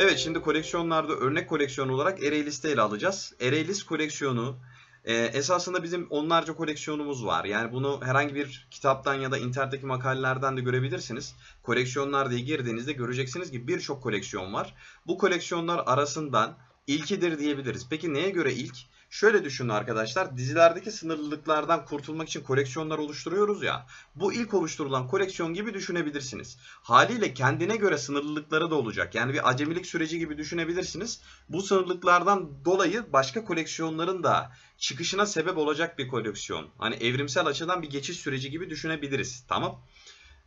Evet şimdi koleksiyonlarda örnek koleksiyon olarak array liste ele alacağız. Array koleksiyonu e, esasında bizim onlarca koleksiyonumuz var. Yani bunu herhangi bir kitaptan ya da internetteki makalelerden de görebilirsiniz. Koleksiyonlar diye girdiğinizde göreceksiniz ki birçok koleksiyon var. Bu koleksiyonlar arasından ilkidir diyebiliriz. Peki neye göre ilk? Şöyle düşünün arkadaşlar. Dizilerdeki sınırlılıklardan kurtulmak için koleksiyonlar oluşturuyoruz ya. Bu ilk oluşturulan koleksiyon gibi düşünebilirsiniz. Haliyle kendine göre sınırlılıkları da olacak. Yani bir acemilik süreci gibi düşünebilirsiniz. Bu sınırlıklardan dolayı başka koleksiyonların da çıkışına sebep olacak bir koleksiyon. Hani evrimsel açıdan bir geçiş süreci gibi düşünebiliriz. Tamam.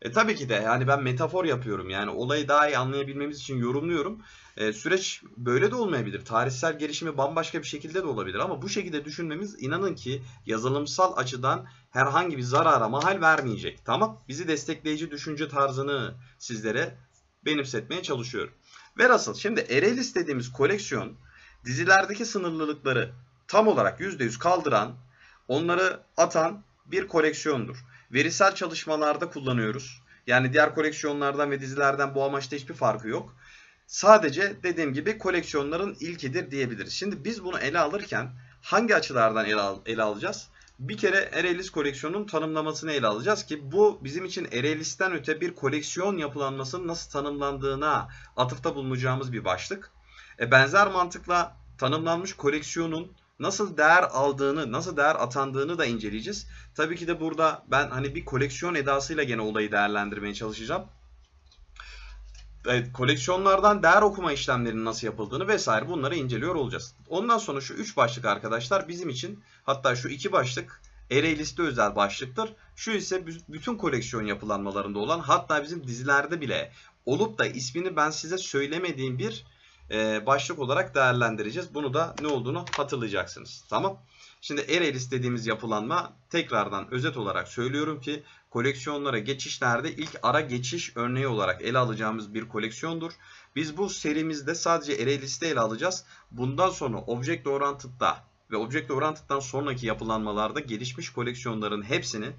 E tabii ki de yani ben metafor yapıyorum. Yani olayı daha iyi anlayabilmemiz için yorumluyorum. E, süreç böyle de olmayabilir. Tarihsel gelişimi bambaşka bir şekilde de olabilir. Ama bu şekilde düşünmemiz inanın ki yazılımsal açıdan herhangi bir zarara mahal vermeyecek. Tamam. Bizi destekleyici düşünce tarzını sizlere benimsetmeye çalışıyorum. Velhasıl şimdi array list dediğimiz koleksiyon dizilerdeki sınırlılıkları tam olarak %100 kaldıran, onları atan bir koleksiyondur. Verisel çalışmalarda kullanıyoruz. Yani diğer koleksiyonlardan ve dizilerden bu amaçta hiçbir farkı yok. Sadece dediğim gibi koleksiyonların ilkidir diyebiliriz. Şimdi biz bunu ele alırken hangi açılardan ele, al- ele alacağız? Bir kere list koleksiyonun tanımlamasını ele alacağız ki bu bizim için array list'ten öte bir koleksiyon yapılanmasının nasıl tanımlandığına atıfta bulunacağımız bir başlık. E, benzer mantıkla tanımlanmış koleksiyonun nasıl değer aldığını, nasıl değer atandığını da inceleyeceğiz. Tabii ki de burada ben hani bir koleksiyon edasıyla gene olayı değerlendirmeye çalışacağım. Evet, koleksiyonlardan değer okuma işlemlerinin nasıl yapıldığını vesaire bunları inceliyor olacağız. Ondan sonra şu 3 başlık arkadaşlar bizim için hatta şu 2 başlık array liste özel başlıktır. Şu ise bü- bütün koleksiyon yapılanmalarında olan hatta bizim dizilerde bile olup da ismini ben size söylemediğim bir e, başlık olarak değerlendireceğiz. Bunu da ne olduğunu hatırlayacaksınız. Tamam. Şimdi list dediğimiz yapılanma tekrardan özet olarak söylüyorum ki koleksiyonlara geçişlerde ilk ara geçiş örneği olarak ele alacağımız bir koleksiyondur. Biz bu serimizde sadece array liste ele alacağız. Bundan sonra Object Oriented'da ve Object Oriented'dan sonraki yapılanmalarda gelişmiş koleksiyonların hepsini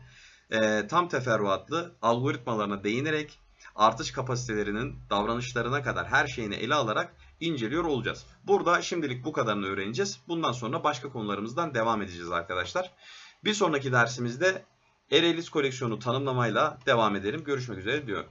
e, tam teferruatlı algoritmalarına değinerek artış kapasitelerinin davranışlarına kadar her şeyini ele alarak inceliyor olacağız. Burada şimdilik bu kadarını öğreneceğiz. Bundan sonra başka konularımızdan devam edeceğiz arkadaşlar. Bir sonraki dersimizde List koleksiyonu tanımlamayla devam edelim. Görüşmek üzere diyorum.